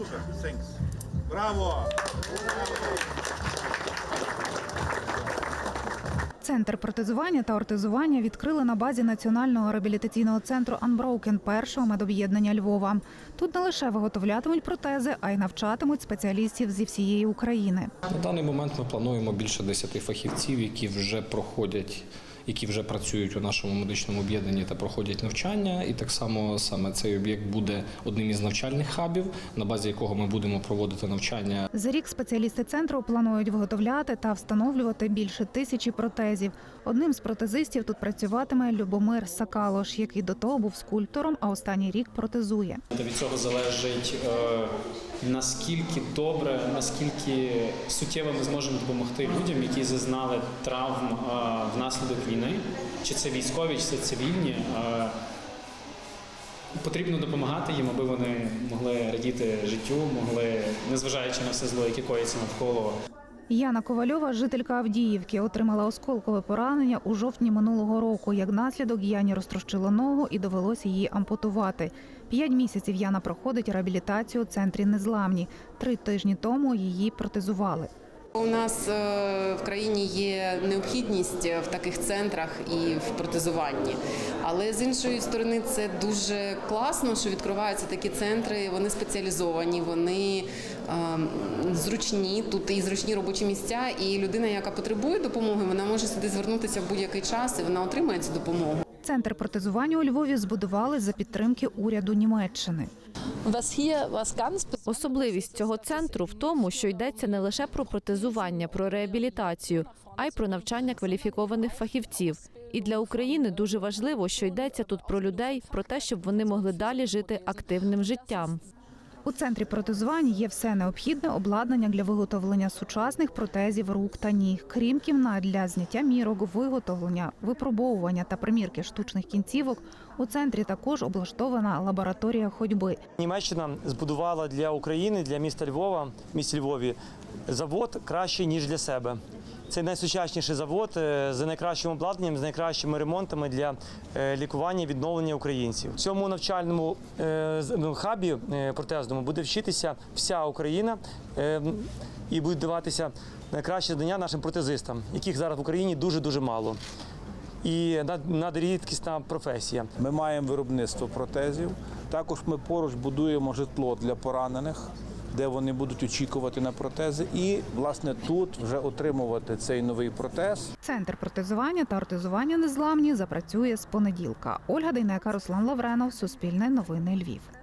Супер, thanks. Браво! Центр протезування та ортезування відкрили на базі Національного реабілітаційного центру Unbroken першого медоб'єднання Львова. Тут не лише виготовлятимуть протези, а й навчатимуть спеціалістів зі всієї України. На даний момент ми плануємо більше 10 фахівців, які вже проходять, які вже працюють у нашому медичному об'єднанні та проходять навчання. І так само саме цей об'єкт буде одним із навчальних хабів, на базі якого ми будемо проводити навчання За рік спеціалісти центру планують виготовляти та встановлювати більше тисячі протезів. Одним з протезистів тут працюватиме Любомир Сакалош, який до того був скульптором, а останній рік протезує. Та від цього залежить е, наскільки добре, наскільки суттєво ми зможемо допомогти людям, які зазнали травм внаслідок війни, чи це військові, чи це цивільні. Потрібно допомагати їм, аби вони могли радіти життю, могли, незважаючи на все зло, яке коїться навколо, Яна Ковальова, жителька Авдіївки, отримала осколкове поранення у жовтні минулого року. Як наслідок Яні розтрощило ногу і довелося її ампутувати. П'ять місяців Яна проходить реабілітацію у центрі Незламні. Три тижні тому її протезували. У нас е, в країні є необхідність в таких центрах і в протезуванні. Але з іншої сторони, це дуже класно, що відкриваються такі центри. Вони спеціалізовані, вони е, зручні. Тут і зручні робочі місця. І людина, яка потребує допомоги, вона може сюди звернутися в будь-який час і вона отримає цю допомогу. Центр протезування у Львові збудували за підтримки уряду Німеччини. Особливість цього центру в тому, що йдеться не лише про протезування, про реабілітацію, а й про навчання кваліфікованих фахівців. І для України дуже важливо, що йдеться тут про людей, про те, щоб вони могли далі жити активним життям. У центрі протезувань є все необхідне обладнання для виготовлення сучасних протезів рук та ніг, крім кімнат для зняття мірок, виготовлення, випробовування та примірки штучних кінцівок. У центрі також облаштована лабораторія ходьби. Німеччина збудувала для України, для міста Львова, місті Львові, завод кращий ніж для себе. Це найсучасніший завод е, з найкращим обладнанням, з найкращими ремонтами для е, лікування і відновлення українців. В цьому навчальному е, ну, хабі протезному буде вчитися вся Україна і будуть даватися найкращі знання нашим протезистам, яких зараз в Україні дуже дуже мало. І над- надрідкісна професія. Ми маємо виробництво протезів. Також ми поруч будуємо житло для поранених, де вони будуть очікувати на протези, і власне тут вже отримувати цей новий протез. Центр протезування та ортезування незламні запрацює з понеділка. Ольга Дейнека, Руслан Лавренов, Суспільне новини Львів.